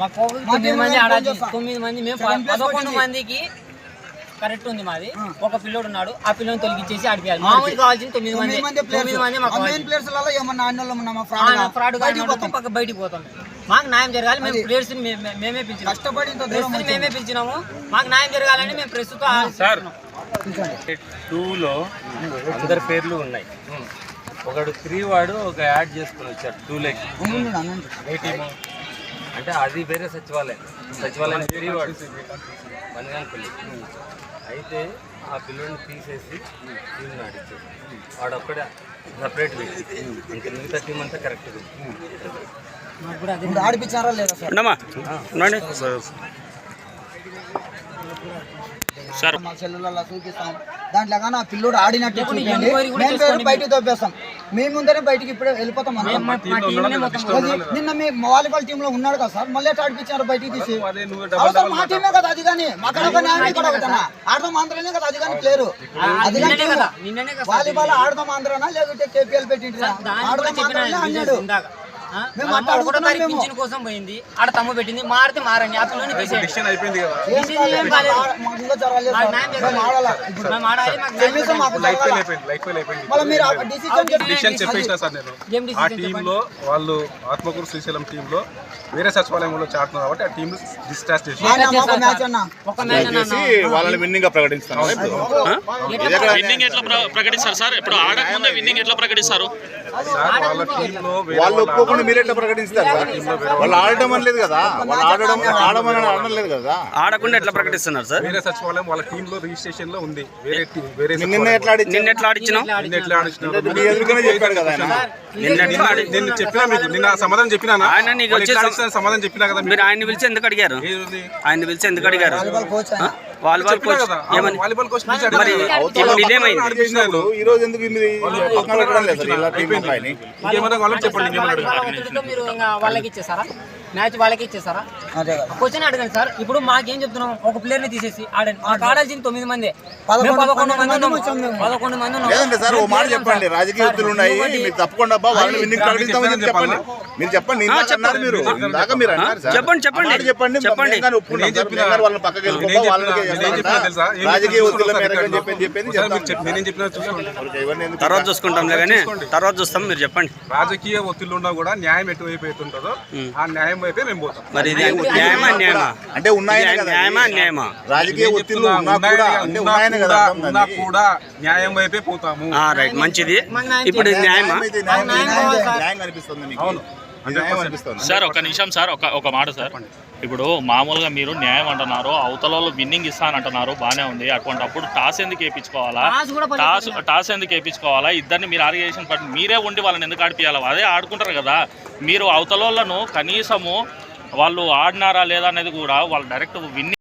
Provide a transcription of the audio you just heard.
మా తొమ్మిది మంది ఆడాలి. చేస్తా. తొమ్మిది మంది మేము పదకొండు. మందికి కరెక్ట్ ఉంది మాది. ఒక పిల్లోడు ఉన్నాడు. ఆ పిల్లని తొలగించేసి ఆడిపియాలి. మామూలు కావాల్సింది తొమ్మిది మంది. తొమ్మిది మంది మాకు ఫ్రాడ్ పక్క బయటికి పోతాం. మాకు న్యాయం జరగాలి. మేము. ప్లేయర్స్ మేమే పిలిచినాం. కష్టపడి. మేమే పిలిచినాము. మాకు న్యాయం జరగాలని మేము ప్రస్తుతం సార్. టూలో అందరి పేర్లు ఉన్నాయి. ఒకడు త్రీ వాడు ఒక యాడ్ చేసుకుని వచ్చాడు టూ అన్నండి. ఏ టీము? అంటే అది వేరే సచివాలయం. సచివాలయం త్రీ వాడు. మనిగానపల్లి అయితే ఆ పిల్లోని తీసేసి టీం ఆడిచ్చేసి వాడు ఒక్కడే సపరేట్ వ్యక్తి ఇంకా మిగతా టీం అంతా కరెక్ట్ మాకు కూడా అదే ఇప్పుడు ఆడిపించారా లేదా సార్ ఉండమ్మా ఉండండి సార్ మా సెల్లులలో చూపిస్తాం. దాంట్లో కానీ ఆ పిల్లోడు ఆడినట్టు చూడండి మేము పేరు బయటికి తోపేస్తాం. మేము ముందరే బయటికి ఇప్పుడే వెళ్ళిపోతాం. మా మా నిన్న మీ వాలీబాల్ టీమ్లో ఉన్నాడు కదా సార్. మళ్ళీ ఆడిపించారు బయటికి తీసి. అవసరం మా టీమే కదా అది కానీ. ఒక న్యాయం ఇక్కడ ఆడదాం ఆంధ్రనే కదా అది కానీ ప్లేయరు. అది కానీ నిన్ననే కదా. నిన్ననే కదా వాలీబాల్ ఆడదాం ఆంధ్రనా లేకుంటే కేపీఎల్ కూడా ఆడదాం ఆంధ్రనే అన్నాడు? మేము మేము. పింఛన్ కోసం పోయింది. ఆడ తమ్ము పెట్టింది. మారితే మారండి. ఏం కాలేదు. మాకు ఇంకా జరగలేదు మాకు సార్. న్యాయం మేము జరగాలి. ఆడాలా ఇప్పుడు మేము ఆడాలి మాకు న్యాయం సెమీస్ మాకు జరగాలి. జరగాల. మళ్ళీ మీరు ఆ డిసిజన్ డిసిషన్ చెప్పేసిన సార్ నేను. ఏం ఆ వాళ్ళు ఆత్మకూరు శ్రీశైలం టీంలో వేరే సచివాలయంలో చాటున్నారు కాబట్టి ఆ టీం చేసి మ్యాచ్ అన్న. ఒక మ్యాచ్ అన్న వాళ్ళని విన్నింగ్గా ప్రకటిస్తాను విన్నింగ్ ఎట్లా ప్ర- ప్రకటిస్తారు సార్? ఇప్పుడు ఆడకముందే విన్నింగ్ ఎట్లా ప్రకటిస్తారు? వాళ్ళ టీంలో వేరే వాళ్ళు వాళ్ళ ఒప్పుకోకుండా మీరు ఎట్లా ప్రకటిస్తారు సార్? వాళ్ళు ఆడటం అనలేదు కదా? వాళ్ళు ఆడడం ఆడమని ఆడడం లేదు కదా? ఆడకుండా ఎట్లా ప్రకటిస్తున్నారు సార్? వేరే సచివాలయం వాళ్ళ టీంలో రిజిస్ట్రేషన్లో ఉంది. వేరే నిన్న. ఎట్లా నిన్న ఎట్లా ఆడిచ్చినావు? నిన్న ఎట్లా ఆడించినారు? మీ ఎదురుగానే చెప్పాడు కదా ఆయన. నిన్న చెప్పినా మీకు నిన్న సమాధానం చెప్పినా ఆయన నీకు సమాధానం చెప్పినా కదా మీరు ఆయన్ని పిలిచి ఎందుకు అడిగారు? ఏది? ఆయన్ని పిలిచి ఎందుకు అడిగారు? వాలీబాల్ కోచ్ ఏమని? వాలీబాల్ కోచ్ మరి. ఇప్పుడు ఇదేమైంది ఆడిపించినప్పుడు ఈ రోజు ఎందుకు ఇది పక్కన పెట్టడం లేదు సార్ ఇలా టీం అబ్బాయిని ఇంకేమన్నా వాళ్ళకి చెప్పండి ఇంకేమన్నా మీరు వాళ్ళకి ఇచ్చేసారా మ్యాచ్ వాళ్ళకి అదే కదా. క్వశ్చన్ అడగండి సార్. ఇప్పుడు మాకేం చెప్తున్నాం ఒక ప్లేయర్ని తీసేసి ఆడండి. మాకు ఆడాల్సింది తొమ్మిది మంది. పదకొండు- మంది ఉన్నాం. పదకొండు మంది ఉన్నాం. లేదండి సార్ ఓ మాట చెప్పండి. రాజకీయ సార్, ఒత్తులు ఉన్నాయి. మీరు తప్పకుండా అబ్బా వాళ్ళని విన్నింగ్ ప్రకటిస్తామని చెప్పి చెప్పండి. మీరు చెప్పండి చెప్పండి. అన్నారు మీరు ఇందాక మీరు అన్నారు సార్. చెప్పండి, చెప్పండి. కానీ సార్. వాళ్ళని పక్కకి వెళ్ళిపోతాం రాజకీయ చెప్పినా మేరకు చెప్పేది తర్వాత చూసుకుంటాంలే కానీ తర్వాత చూస్తాం. మీరు చెప్పండి. రాజకీయ ఒత్తిళ్ళు ఉన్నా కూడా న్యాయం ఎటువైపు అవుతుంటుందో ఆ న్యాయం వైపే మేము పోతాం. మరి ఇది న్యాయమా న్యాయమా? అంటే ఉన్నాయనే ఇది కదా. న్యాయమా న్యాయమా? రాజకీయ ఒత్తిళ్ళు ఉన్నా కూడా అంటే ఉన్నా ఉన్నాయనే కదా కూడా- అర్థం ఉన్నా దానికి. కూడా న్యాయం వైపే పోతాము. ఆ, రైట్. మంచిది. ఇప్పుడు ఇది న్యాయమా? న్యాయం అయితే న్యాయం అనిపిస్తుంది మీకు అవును. సార్ ఒక నిమిషం సార్ ఒక ఒక మాట సార్. ఇప్పుడు మామూలుగా మీరు న్యాయం అంటున్నారు అవతల వాళ్ళు విన్నింగ్ ఇస్తానంటున్నారు బాగానే ఉంది. అటువంటి అప్పుడు టాస్ ఎందుకు వేయించుకోవాలా? టాస్ టాస్ ఎందుకు వేయించుకోవాలా? ఇద్దరిని మీరు ఆర్గనైజేషన్ పట్టి మీరే ఉండి వాళ్ళని ఎందుకు ఆడిపియాలి అదే ఆడుకుంటారు కదా. మీరు అవతల వాళ్ళను కనీసము వాళ్ళు ఆడినారా లేదా అనేది కూడా వాళ్ళు డైరెక్ట్ విన్నింగ్